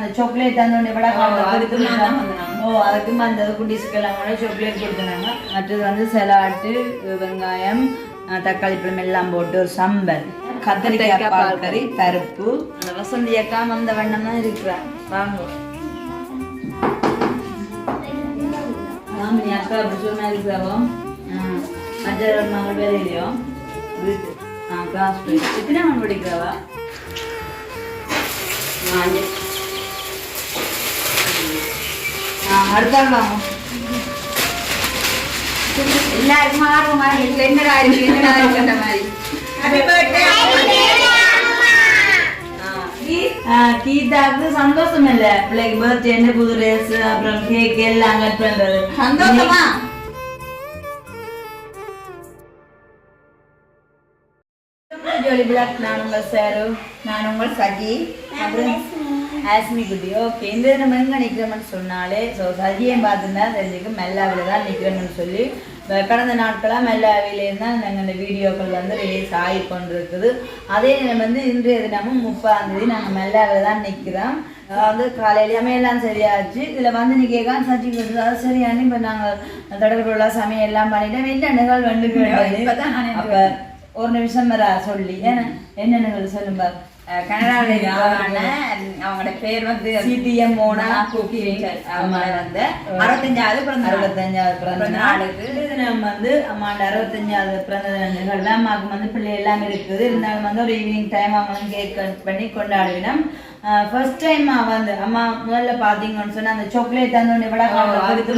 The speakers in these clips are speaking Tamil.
அந்த சாக்லேட் விட நான் தான் வந்தேன். ஓ அதுக்கும் அந்த குட்டீஸ்க்கெல்லாம் கூட சாக்லேட் கொடுத்துனாங்க மற்றது வந்து செலாட்டு வெங்காயம் தக்காளி பழம் எல்லாம் போட்டு ஒரு சம்பல். கத்திரிக்காய் பால் கறி பருப்பு. அந்த வசந்தி அக்கா வந்த வண்ணம் தான் இருக்கிறா. வாங்க. மாமினி அக்கா அப்படி சொன்னா இருக்கிறாவோ மற்ற மகள் பேர் இல்லையோ? வீட்டு. ஆ கிளாஸ் போய் எத்தனை அவன் படிக்கிறாவா ஆ அடுத்த ஆள் வாங்க எல்லாருக்கும் ஆர்வமா இருக்கு. என்னடா இருக்கு? என்னடா இருக்குன்ற மாதிரி. கீதாவுக்கு சந்தோஷம் இல்ல. பிள்ளைக்கு பர்த்டே புது ட்ரெஸ் அப்புறம் கேக் எல்லாம் கட் பண்றது. சந்தோஷமா? ஜோலி பிளாக் நான் உங்கள் சாரு. நான் உங்கள் சஜி ஆஸ்மி குட்டி ஓகே இந்த நம்ம எங்க நிக்கிறோம்னு சொன்னாலே ஸோ சஜியை பார்த்துருந்தா தெரிஞ்சுக்க மெல்லாவில் தான் நிக்கிறோம்னு சொல்லி கடந்த நாட்களாக மெல்லாவிலேருந்து தான் நாங்கள் இந்த வீடியோக்கள் வந்து ரிலீஸ் ஆகி கொண்டிருக்குது. அதே நேரம் வந்து இன்றைய தினமும் முப்பதாம் தேதி நாங்கள் மெல்லாவில் தான் நிற்கிறோம் அதாவது காலையிலேயுமே எல்லாம் சரியாச்சு. இதில் வந்து நீ கேட்காம சச்சி கொடுத்தது சரியானு இப்போ நாங்கள் தொடர்புள்ள சமையல் எல்லாம் பண்ணிட்டோம். என்ன நிகழ்வு? வந்துக்கு அப்போ ஒரு நிமிஷம் வர சொல்லி. ஏன்னா என்ன நிகழ்வு சொல்லுங்க கனடாவில் அவங்களோட பேர் வந்து சிடிஎம் மோனா குக்கி. அவங்க வந்து அறுபத்தஞ்சாவது பிறந்த. அறுபத்தஞ்சாவது பிறந்த நாளுக்கு நாளுக்கு தினம் வந்து அம்மாண்ட அறுபத்தஞ்சாவது பிறந்த அம்மாவுக்கு வந்து பிள்ளை எல்லாம் இருக்குது. இருந்தாலும் வந்து ஒரு ஈவினிங் டைம் அவங்களும் கேக் கட் பண்ணி கொண்டாடினோம் ஃபர்ஸ்ட் டைம் வந்து அம்மா முதல்ல பாத்தீங்கன்னு சொன்னா அந்த சாக்லேட் தந்தோடனே விட ஓ, அதுக்கு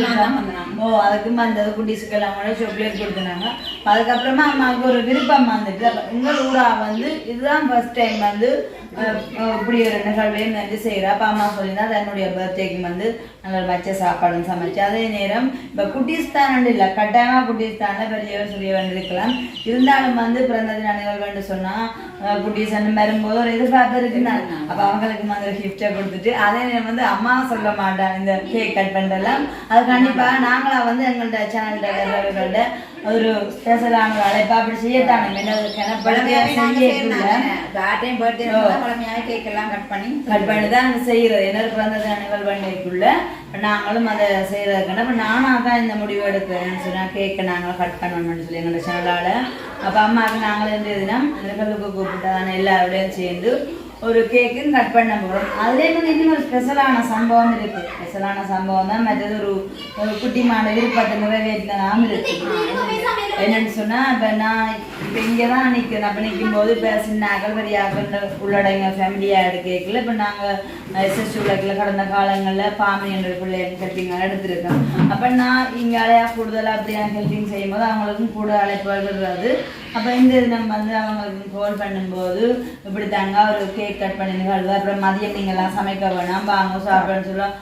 அதுக்கும் அந்த குட்டீஸுக்கெல்லாம் கூட சாக்லேட் கொடுத்துனாங்க அதுக்கப்புறமா அம்மாவுக்கு ஒரு விருப்பம் வந்துட்டு எங்கள் ஊரா வந்து இதுதான் ஃபர்ஸ்ட் டைம் வந்து இப்படி ஒரு நிகழ்வையும் வந்து செய்கிறா அப்பா அம்மா சொல்லியிருந்தா தன்னுடைய பர்த்டேக்கு வந்து நல்ல வச்ச சாப்பாடும் சமைச்சு அதே நேரம் இப்போ குட்டீஸ் தான் இல்லை கட்டாயமாக குட்டீஸ் தானே பெரியவர் சிறியவன் இருக்கலாம். இருந்தாலும் வந்து பிறந்த தின நிகழ்வுன்னு சொன்னால் குட்டீஸ் அந்த வரும்போது ஒரு எதிர்பார்ப்பு இருக்குன்னா அப்போ அவங்களுக்கு வந்து கிஃப்டை கொடுத்துட்டு அதே நேரம் வந்து அம்மா சொல்ல மாட்டாங்க இந்த கேக் கட் பண்ணுறதெல்லாம் அது கண்டிப்பாக நாங்களாக வந்து எங்கள்கிட்ட சேனல்கிட்ட ஒரு ஸ்பெஷலான அழைப்பா அப்படி செய்யத்தானே என்ன பழமையாவே நாங்க செய்யக்குள்ள செய்யறோம். பேர்த்டே, cake எல்லாம் cut பண்ணி கட் பண்ணி தான் நாங்கள் செய்கிறது என்ன பிறந்த தினங்கள் பண்ணிக்குள்ள நாங்களும் அதை செய்கிறதுக்கான இப்போ நானாக தான் இந்த முடிவு எடுக்கிறேன்னு சொன்னால் கேக்கை நாங்கள் கட் பண்ணணும்னு சொல்லி எங்களோட சேனலால் அப்போ அம்மாவுக்கு நாங்களே இந்த தினம் நிகழ்வுக்கு கூப்பிட்டு தானே எல்லாரோடையும் சேர்ந்து ஒரு கேக்கும் கட் பண்ண போகிறோம் அதுலேயே வந்து இன்னும் ஒரு ஸ்பெஷலான சம்பவம் இருக்குது ஸ்பெஷலான சம்பவம் தான் மற்றது ஒரு ஒரு குட்டிமான விருப்பத்தை நிறைவேற்றலாம் இருக்குது என்னன்னு சொன்னா இப்ப நான் இப்ப இங்க தான் நிக்கிறேன். அப்ப நிற்கும் போது இப்ப சின்ன அகல் பெரியாக்கள் உள்ளடங்க ஃபேமிலியா எடுக்கல இப்ப நாங்க எஸ்எஸ் உலகில் கடந்த காலங்கள்ல பாமி என்ற பிள்ளை ஹெல்பிங் எடுத்திருக்கோம். அப்ப நான் இங்க அலையா கூடுதலா அப்படி நான் ஹெல்பிங் செய்யும் போது அவங்களுக்கும் கூட அழைப்புகள் வருது அப்ப இந்த தினம் வந்து அவங்களுக்கு கால் பண்ணும்போது இப்படி தாங்க ஒரு கேக் கட் பண்ணி நிகழ்வு அப்புறம் மதியம் நீங்க எல்லாம் சமைக்க வேணாம் வாங்க சாப்பிடுன்னு சொல்லுவோம்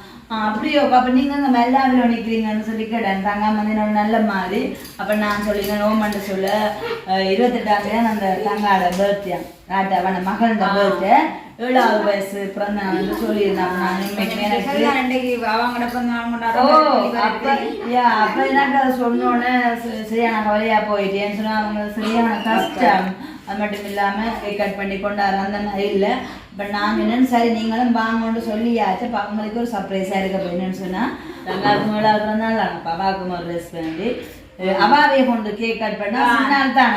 அப்படியோ அப்ப நீங்க இந்த மெல்லாவில் நிற்கிறீங்கன்னு சொல்லி கேட்டேன். தங்காம வந்து என்னோட நல்ல மாதிரி. அப்ப நான் சொல்லிங்க நோமண்டு சொல்ல. இருபத்தெட்டாம் தேதி அந்த தங்காட பர்த்டே ராட்டா மகளோட பர்த்டே ஏழாவது வயசு பிறந்த வந்து சொல்லியிருந்தாங்க நான் இன்னைக்கு. அப்ப எனக்கு அதை சொன்னோடனே சரியான கவலையா போயிட்டேன்னு சொன்னா அவங்க சரியான கஷ்டம். அது மட்டும் இல்லாம கேக் கட் பண்ணி கொண்டாடுற அந்த மாதிரி இல்ல. இப்ப நாங்க என்னன்னு சரி நீங்களும் வாங்கன்னு சொல்லியாச்சு. அப்ப அவங்களுக்கு ஒரு சர்ப்ரைஸா இருக்க போய் என்னன்னு சொன்னா தங்காவுக்கு மேலாவது நாள் அப்ப அவாவுக்கும் ஒரு ட்ரெஸ் வேண்டி. அவாவே கொண்டு கேக் கட் பண்ணா சின்னால் தான்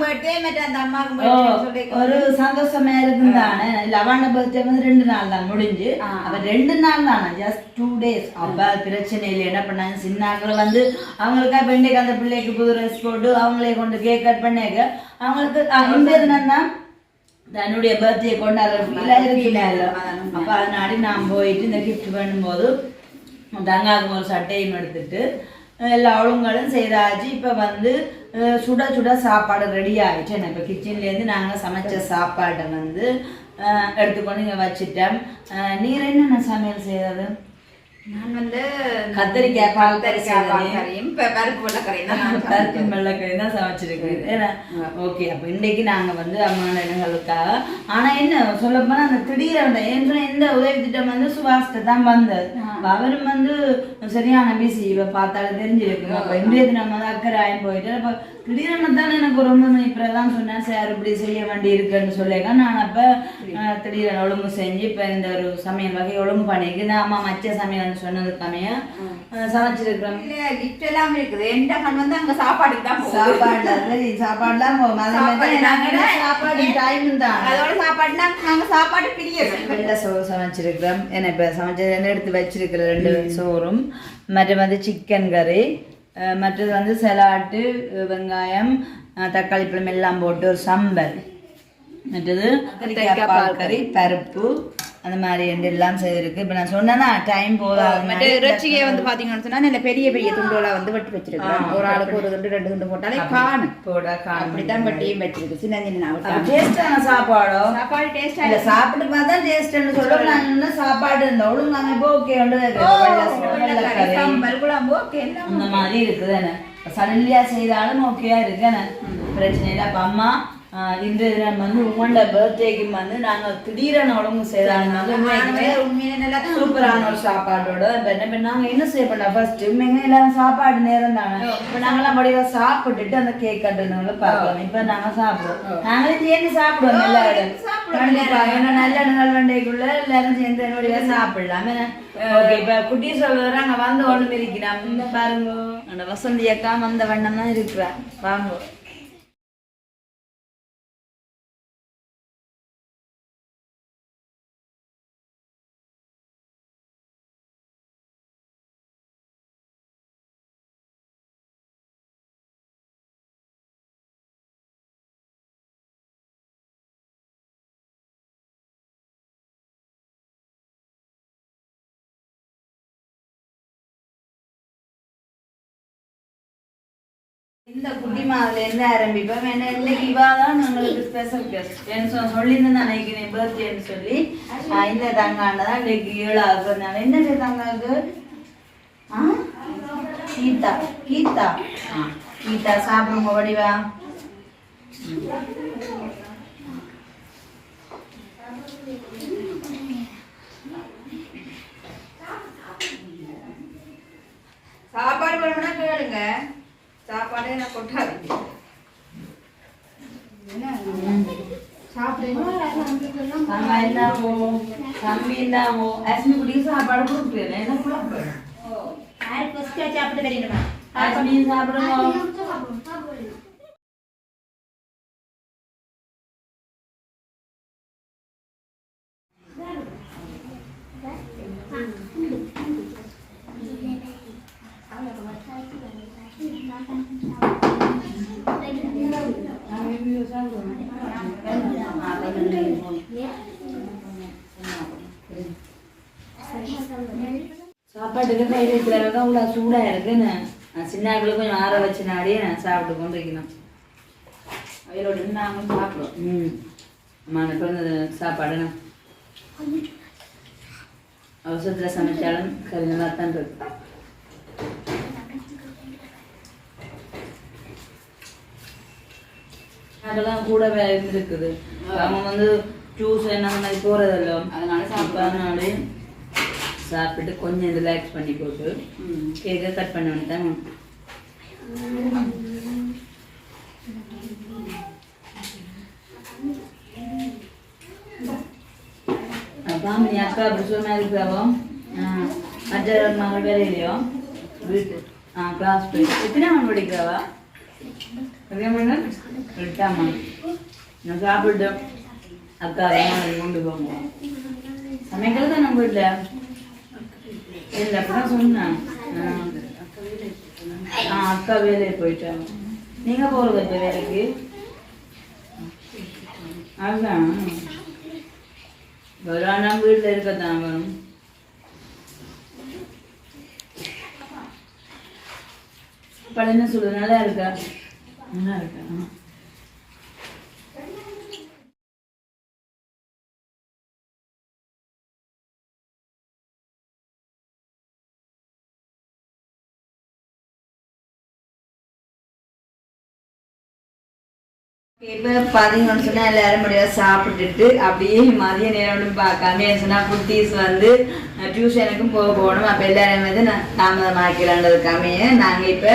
birthday, மற்ற அந்த அம்மாவுக்கு ஒரு சந்தோஷமா இருக்குந்தானே இல்ல அவன பர்த்டே வந்து ரெண்டு நாள் தான் முடிஞ்சு. அப்ப ரெண்டு நாள் தானே? ஜஸ்ட் டூ டேஸ் அப்ப பிரச்சனை இல்லை என்ன பண்ணாங்க? சின்னாக்கள் வந்து அவங்களுக்கா பெண்டைக்கு அந்த பிள்ளைக்கு புது ட்ரெஸ் போட்டு அவங்களே கொண்டு கேக் கட் பண்ணாங்க. அவங்களுக்கு தான் தன்னுடைய பர்த்டே கொண்டாடுற ஃபீலாக இருக்குல்ல அப்ப அதனாடி நான் போயிட்டு இந்த கிஃப்ட் பண்ணும்போது தங்காவுக்கு ஒரு சட்டையும் எடுத்துட்டு எல்லா ஒழுங்களும் செய்தாச்சு. இப்போ வந்து சுட சுட சாப்பாடு ரெடி ஆயிடுச்சு. இப்போ கிச்சன்லேருந்து நாங்கள் சமைச்ச சாப்பாட்டை வந்து எடுத்துக்கொண்டு இங்கே வச்சுட்டோம் அஹ், நீர் என்னென்ன சமையல் செய்யறது நான் வந்து கத்திரிக்காய் பால். கறியும் பருப்பு வெள்ளைக்கறியும் தான் பருப்பு வெள்ளைக்கறி தான் சமைச்சிருக்கேன். ஓகே அப்போ இன்னைக்கு நாங்கள் வந்து அம்மான இடங்களுக்காக ஆனால் என்ன சொல்ல போனால் அந்த திடீரென ஏன்னா இந்த உதவி திட்டம் வந்து சுபாஷ்ட தான் வந்தது. அவரும் வந்து சரியான பிஸி இப்போ பார்த்தாலும் தெரிஞ்சிருக்கு அப்போ இன்றைய தினம் வந்து அக்கறை ஆகி போயிட்டு அப்போ திடீர்னு தான் எனக்கு ரொம்ப இப்பதான் சொன்னேன். சார் இப்படி செய்ய வேண்டி இருக்குன்னு சொல்லியிருக்க நான் அப்ப திடீர்னு ஒழுங்கு செஞ்சு இப்ப இந்த ஒரு சமையல் வகை ஒழுங்கு பண்ணிக்கு நான் அம்மா மச்ச சமையல்னு சொன்னதுக்காமைய சமைச்சிருக்கிறோம் எல்லாம் இருக்குது. எந்த கண் வந்து அங்க சாப்பாடுக்கு தான் சரி சாப்பாடுலாம் சாப்பாடு சாப்பாடு டைம் தான். அதோட சாப்பாடுனா நாங்க சாப்பாடு பிரியணும் வெள்ளை சோறு சமைச்சிருக்கிறோம் என்ன இப்போ சமைச்சது எடுத்து வச்சிருக்கிற ரெண்டு சோறும் மற்ற வந்து சிக்கன் கறி மற்றது வந்து சலாட்டு வெங்காயம் தக்காளி பழம் எல்லாம் போட்டு ஒரு சம்பல் மற்றது பால் கறி பருப்பு அந்த மாதிரி ரெண்டு எல்லாம் செய்திருக்கு இப்போ நான் சொன்னேன்னா டைம் போதாது இறைச்சியை வந்து பாத்தீங்கன்னு சொன்னா நல்ல பெரிய பெரிய துண்டுகளா வந்து வெட்டி வச்சிருக்கோம் ஆ, ஒரு ஆளுக்கு ஒரு துண்டு ரெண்டு துண்டு போட்டாலே காணும். போட காணும். அப்படித்தான் வெட்டியும் வச்சிருக்கு. சின்ன சின்ன டேஸ்டான சாப்பாடோ? சாப்பாடு டேஸ்டா இல்ல சாப்பிட்டு பார்த்தா டேஸ்ட்னு சொல்லுவோம் நான் இன்னும் சாப்பாடு இருந்த ஒழுங்காம இப்போ ஓகே அந்த மாதிரி இருக்குது. சடன்லியா செய்தாலும் ஓகேயா இருக்கு. பிரச்சனை இல்லை. அப்ப அம்மா இன்றைய தினம் வந்து உங்களோட பர்த்டேக்கு வந்து நாங்க திடீரென உடம்பு தான் சூப்பரான ஒரு சாப்பாடோட இப்ப என்ன பண்ண நாங்க என்ன செய்ய பண்ணோம் ஃபர்ஸ்ட் உண்மைங்க எல்லாரும் சாப்பாடு நேரம் தானே. இப்ப நாங்கெல்லாம் படிவா சாப்பிட்டுட்டு அந்த கேக் கட்டுறதுனால பார்க்கலாம். இப்ப நாங்க சாப்பிடுவோம். நாங்களே சேர்ந்து சாப்பிடுவோம் எல்லாரும். கண்டிப்பா. ஏன்னா நல்ல நாள் வண்டைக்குள்ள எல்லாரும் சேர்ந்து என்னுடைய சாப்பிடலாம். ஓகே இப்ப குட்டி சொல்லுற அங்க வந்து ஒண்ணு இருக்கிறான் பாருங்க. வசந்தி அக்கா வந்த வண்ணம் தான் இருக்கிறா வாங்க. இந்த குட்டி மாதுல இருந்து ஆரம்பிப்போம் ஏன்னா இன்னைக்கு இவாதான் நம்மளுக்கு ஸ்பெஷல் கெஸ்ட் என்ன சொல்லியிருந்தேன் நினைக்கிறேன் பர்த்டேன்னு சொல்லி. ஆஹ் இந்த தங்காண்ட தான் இன்னைக்கு ஏழாவது நாள் என்ன தங்காவுக்கு ஆ? கீதா. கீதா? ஆ கீதா சாப்பிடுங்க வடிவா. சாப்பாடு வேணும்னா கேளுங்க. சாப்பாடே நான் கொட்டாதீங்க என்ன அம்மா என்னவோ தம்பி என்னவோ அஸ்மி குட்டிக்கு சாப்பாடு கொடுக்குறேன் என்ன குழப்பம் யாருக்கு ஃபர்ஸ்ட் சாப்பிட்டு தெரியணுமா அஸ்மி சாப்பிடுங்க சாப்பாட்டுக்கு கையில் இருக்கிறவங்க அவ்வளோ சூடாக இருக்குன்னு. நான் சின்ன கொஞ்சம் ஆற வச்சு நாடியே நான் சாப்பிட்டு கொண்டு வைக்கணும் அவையோட நாங்களும் சாப்பிடுவோம் ம். அம்மா எனக்கு வந்து சாப்பாடுண்ணா அவசரத்தில் சமைச்சாலும் கறி நல்லா தான் இருக்கு. அதெல்லாம் கூட இருக்குது அவன் வந்து ஜூஸ் என்ன மாதிரி போகிறதில்ல அதனால அப்போ அதனாலே சாப்பிட்டு கொஞ்சம் ரிலாக்ஸ் பண்ணி போட்டு. கேக்கை கட் பண்ண வந்துட்டேன் பாமினி அக்கா அப்படி சொன்னா இருக்கிறாவோ மற்ற மகள் வேலையிலையோ? வீட்டு. ஆ கிளாஸ் போய் எத்தனை மணி படிக்கிறாவா எத்தனை மணி எட்டாம் மணி நான் சாப்பிட்டு அக்கா அம்மா கொண்டு போங்க சமைக்கிறது தான் நம்ம வீட்டில் இல்லை அப்படிதான் சொன்னேன் ஆ. அக்கா வேலையை போயிட்டாங்க நீங்கள் போகிறது இப்போ வேலைக்கு அதுதான் ஒரு ஆள் வீட்டில் இருக்கத்தான் பழைய என்ன சொல்லுது நல்லா இப்போ பார்த்தீங்கன்னு சொன்னால் எல்லாரும் முடியாது சாப்பிட்டுட்டு அப்படியே மதிய நேரம்னு பார்க்காம என்ன சொன்னால் குட்டீஸ் வந்து டியூஷனுக்கும் போக போகணும். அப்போ எல்லாரும் வந்து நான் தாமதமாக்கலான்றதுக்காமையே நாங்கள் இப்போ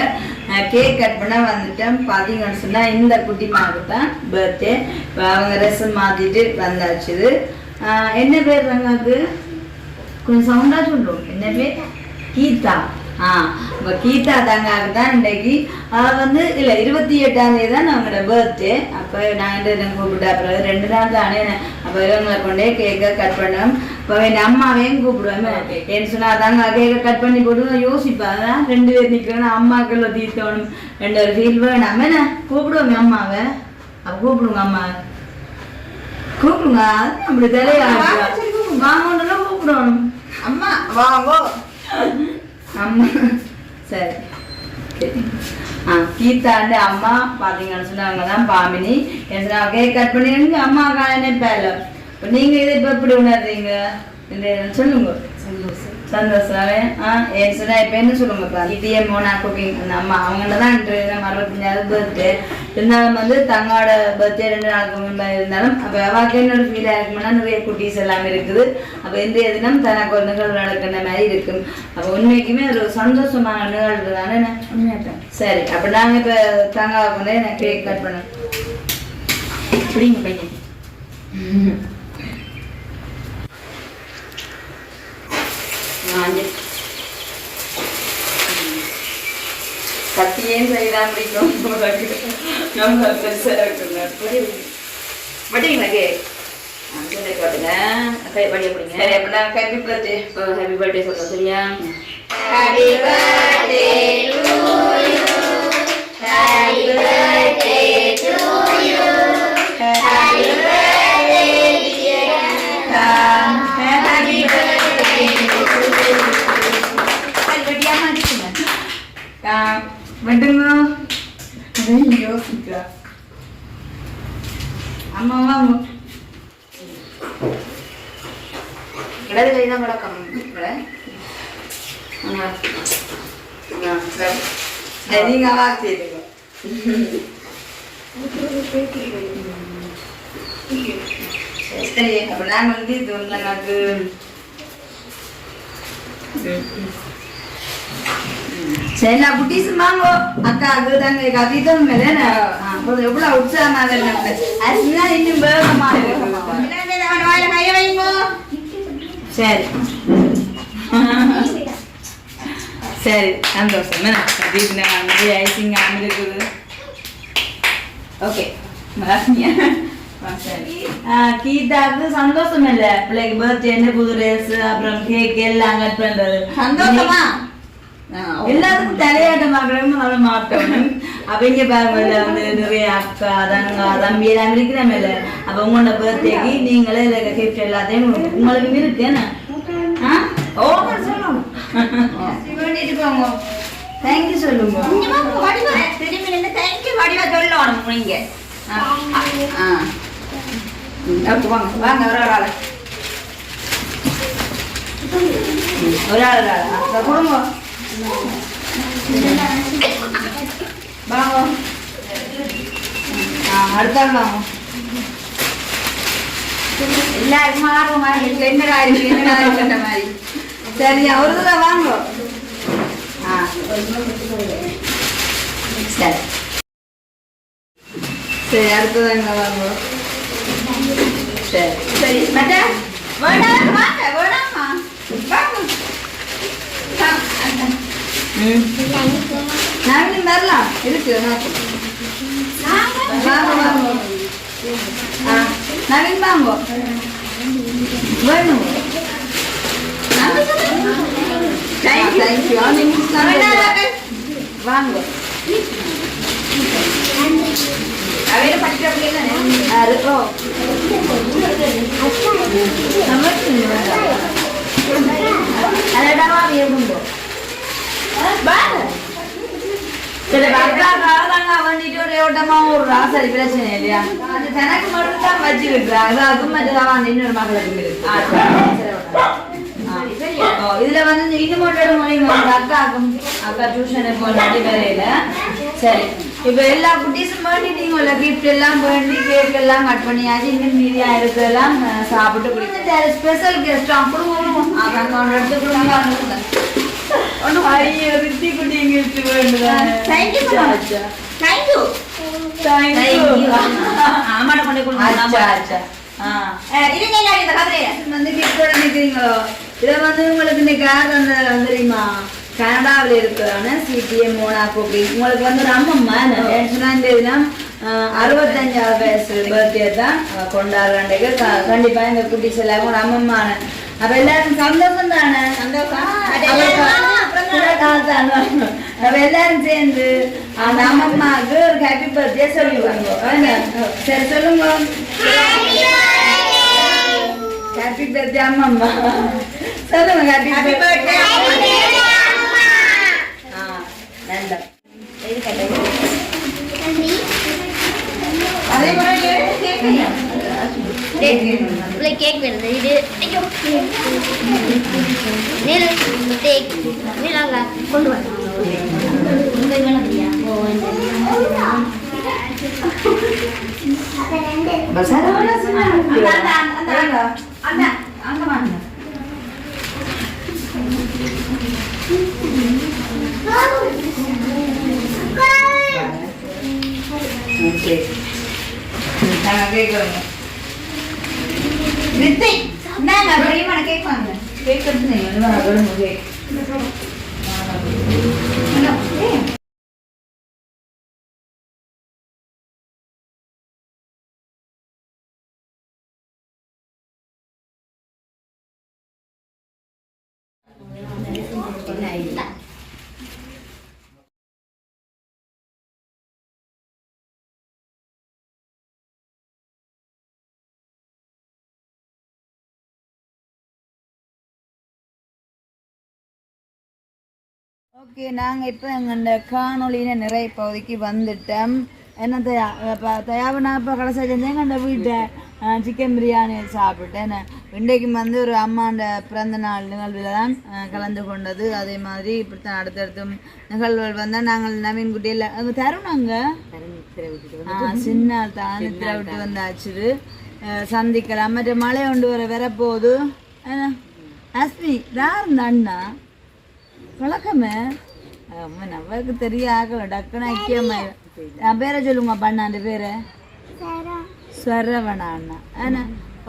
கேக் கட் பண்ண வந்துட்டோம். பார்த்தீங்கன்னு சொன்னால் இந்த குட்டி மாவுக்கு தான் பர்த்டே இப்போ அவங்க ட்ரெஸ் மாற்றிட்டு வந்தாச்சு என்ன பேர் ரங்காக்கு கொஞ்சம் சவுண்டாக சொல்லுவோம் என்ன பேர்? கீதா. ஆ கீதா தாங்காக்கு தான் இன்றைக்கு அவள் வந்து இல்லை இருபத்தி எட்டாம் தேதி தான் அவங்களோட பர்த்டே அப்போ நாங்கள் என்ன கூப்பிட்டா பிறகு ரெண்டு நாள் தானே. அப்போ இவங்களை கொண்டே கேக்கை கட் பண்ணோம். இப்போ என் அம்மாவையும் கூப்பிடுவேன். ஏன்னு சொன்னால் தாங்க கேக்கை கட் பண்ணி போட்டு யோசிப்பா அதான் ரெண்டு பேர் நிற்கணும் அம்மாக்கள் தீர்த்தணும். ரெண்டு ஒரு ஃபீல் வேணாம். என்ன? கூப்பிடுவோம் அம்மாவை. அப்போ கூப்பிடுங்க அம்மா. கூப்பிடுங்க. அப்படி தலையாடுறா. வாங்கன்னு கூப்பிடணும். அம்மா வாங்கோ. அம்மா. சரி. சரி. ஆ கீதாண்டு அம்மா பார்த்தீங்கன்னு சொன்னாங்க தான் பாமினி. என்ன சொன்னா கேக் கட் பண்ணிடுங்க அம்மா காலனே இப்போ நீங்கள் இதை இப்போ எப்படி உணர்றீங்க? சொல்லுங்க. சந்தோஷம். சந்தோஷமே ஆ சொன்னா இப்போ என்ன சொல்லுங்க இடியே மோனா குக்கிங் அந்த அம்மா அவங்கள தான் நம்ம அறுபத்தஞ்சாவது பர்த்டே இருந்தாலும் வந்து தங்களோட பர்த்டே ரெண்டு நாளுக்கு முன்னாடி இருந்தாலும் அப்போ அவாக்கு என்னோட ஃபீலாக இருக்கும்னா நிறைய குட்டீஸ் எல்லாம் இருக்குது. அப்போ இன்றைய தினம் தனக்கு ஒரு நிகழ்வு நடக்கிற மாதிரி இருக்கும். அப்போ உண்மைக்குமே ஒரு சந்தோஷமான நிகழ்வு தானே? என்ன? சரி அப்போ நாங்கள் இப்போ தங்காவை கொண்டு நான் கேக் கட் பண்ணோம் பிடிங்க பையன். காட்டுங்க கை வழியை பிடிங்க. சரி அப்போ நான் ஹாப்பி பர்த்டே ஹாப்பி பர்த்டே சொல்றோம் சரியா? Happy birthday. அம்மா வாங்க இடது கை தான் முடக்கம் ഇവിടെ ஆமா. ஆ, சரி. சரி, நீங்க வாசிடுங்க சரி அப்ப நான் வந்து இது வந்து எனக்கு சரி நான் குட்டீஸ் அக்கா அதுதாங்க கவிதம் மேலே எவ்வளவு உற்சாகமாக இருந்தேன் இன்னும் வேகமாக இருக்கு சரி. சரி சந்தோஷம். என்ன? வந்து ஐசிங் ஆமல் ஓகே கீதாக்கு சந்தோஷம் இல்ல. பிள்ளைக்கு பர்த்டே புது ட்ரெஸ் அப்புறம் கேக் எல்லாம் கட் பண்றது. சந்தோஷமா? எல்லாத்துக்கும் தலையாட்டமாகணும் அதை மாட்டணும் அப்ப இங்க பாருங்க வந்து நிறைய அக்கா தங்கா தம்பி எல்லாம் இருக்கிறாம இல்ல அப்ப உங்களோட பர்த்டேக்கு நீங்களே இதுல கிஃப்ட் எல்லாத்தையும் உங்களுக்கு இருக்கு என்ன? ஆ? ஓ சொல்லுங்க. வேண்டிட்டு போங்க. தேங்க்யூ சொல்லுங்க. தேங்க்யூ வடிவா. சொல்லணும் நீங்க. வாங்க வாங்க ஒரு ஆளு ஒரு ஆள் கொடுங்க. வாங்க. ஆ அடுத்த ஆர்வமா இருக்கு. என்னடா இருக்கு என்னடா இருக்குன்ற மாதிரி. சரி ஒரு வாங்க. ஆ. சரி. சரி வாங்க. சரி. சரி வாங்க ம் நாங்களும் வரலாம் இருக்கு வாங்க வாங்க ஆ நவீன் வாங்க வேணும் Thank you. தேங்க்யூ நீங்கள் வாங்க அவரே படிக்கிற பிள்ளைங்க யாரு ஓ சமைச்சு அதடா வேகும்போ சரி ஒரு ஓட்டமா ஒரு ராசரி பிரச்சனை இல்லையா? அது தனக்கு மட்டும் தான் வச்சு விட்டுறாங்க அதுக்கும் மற்றதான் இன்னொரு மகளுக்கு இதுல வந்து இது மட்டும் மொழி அக்காக்கும் அக்கா டியூஷனுக்கு போய் வரையில சரி இப்ப எல்லா குட்டீஸும் வேண்டிட்டீங்கல்ல கிஃப்ட் எல்லாம் வேண்டி கேக் எல்லாம் கட் பண்ணியாச்சு. இன்னும் மீதியா இருக்கிறதெல்லாம் சாப்பிட்டு ஸ்பெஷல் கெஸ்ட் அதான் ஐயோ ரித்தி குட்டி கிஃப்ட் வேண்டுதான் Thank you, mama. Thank you ஆமாட கொண்டு கொடுங்க அச்சா அச்சா. ஆ. இருங்க எல்லாரும் இந்த கதிரையில வந்து கிஃப்டோட நிக்கிறீங்களோ இதை வந்து உங்களுக்கு இன்னைக்கு யார் அந்த தெரியுமா? கனடாவில் இருக்கிறான சிடிஎம் மோனா கோபி உங்களுக்கு வந்து ஒரு அம்மம்மா சொன்னா இந்த தினம் அஹ், அறுபத்தஞ்சாவது வயசு பர்த்டே தான் அஹ், கொண்டாடுறாண்டே கண்டிப்பா இந்த குட்டிஸ் எல்லாரும் ஒரு அம்மம்மான அப்ப எல்லாரும் சந்தோஷம் தானே? சந்தோஷம். எல்லாரும் சேர்ந்து அந்த அம்மம்மாவுக்கு ஒரு ஹாப்பி பர்த்டே சொல்லுவாங்க? சரி சொல்லுங்க. ஹாப்பி பர்த்டே அம்மம்மா சொல்லுங்க ஹாப்பி ஆ நல்லா அதே மாதிரி கேக் வருது இது ஐயோ நீல கேக் நீலாங்க கொண்டு வா உங்க வேணாம் பசாரா அந்த ஓகே நாங்க ரித்தி இந்தாங்க பெரியமான ஓகே நாங்கள் இப்போ எங்கள் காணொலியில் நிறைய பகுதிக்கு வந்துட்டோம். என்ன தயா இப்போ தயாவனா இப்போ கடைசி செஞ்சேங்க அந்த வீட்டை சிக்கன் பிரியாணி சாப்பிட்டேன். என்ன இன்றைக்கு வந்து ஒரு அம்மாண்ட பிறந்த நாள் நிகழ்வில் தான் கலந்து கொண்டது. அதே மாதிரி இப்படித்தான் அடுத்தடுத்த நிகழ்வுகள் வந்தால் நாங்கள் நவீன் குட்டியில் அங்கே தருணாங்க அங்கே? சின்ன தான் நித்திர விட்டு வந்தாச்சு சந்திக்கலாம். மற்ற மழை கொண்டு வர வரப்போகுது. என்ன அஸ்மி யார் இந்த அண்ணா? வழக்கமே. அம்மா நம்மளுக்கு தெரிய ஆகல டக்குன்னு ஐக்கியமா என் பேரை சொல்லுங்க பண்ணாண்டு பேரை? சரவணா அண்ணா ஏன்னா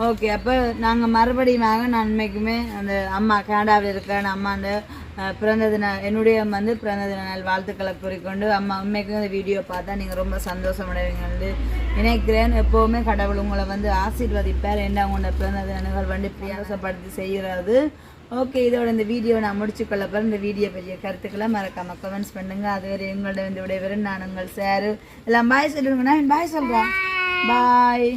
ஓகே அப்போ நாங்கள் மறுபடியும் நான் உண்மைக்குமே அந்த அம்மா கனடாவில் இருக்கிற அம்மாண்ட அஹ், பிறந்த தின என்னுடைய வந்து பிறந்த தின நாள் வாழ்த்துக்களை கூறிக்கொண்டு அம்மா உண்மைக்கும் இந்த வீடியோ பார்த்தா நீங்கள் ரொம்ப சந்தோஷமடைவீங்கன்னு நினைக்கிறேன். எப்போவுமே கடவுள் உங்களை வந்து ஆசீர்வதிப்பார். என்ன உங்களோட பிறந்த தின நிகழ்வு வந்து பிரயாசப்படுத்தி செய்கிறது ஓகே இதோட இந்த வீடியோ நான் முடிச்சுக்கொள்ள போகிறேன் இந்த வீடியோ பற்றிய கருத்துக்களை மறக்காம கமெண்ட்ஸ் பண்ணுங்க. அதுவரை எங்களோட வந்து விடைபெறும். நான் உங்கள் சாரு. எல்லாம் பாய் சொல்லுங்க நான் பாய் சொல்கிறேன் பாய்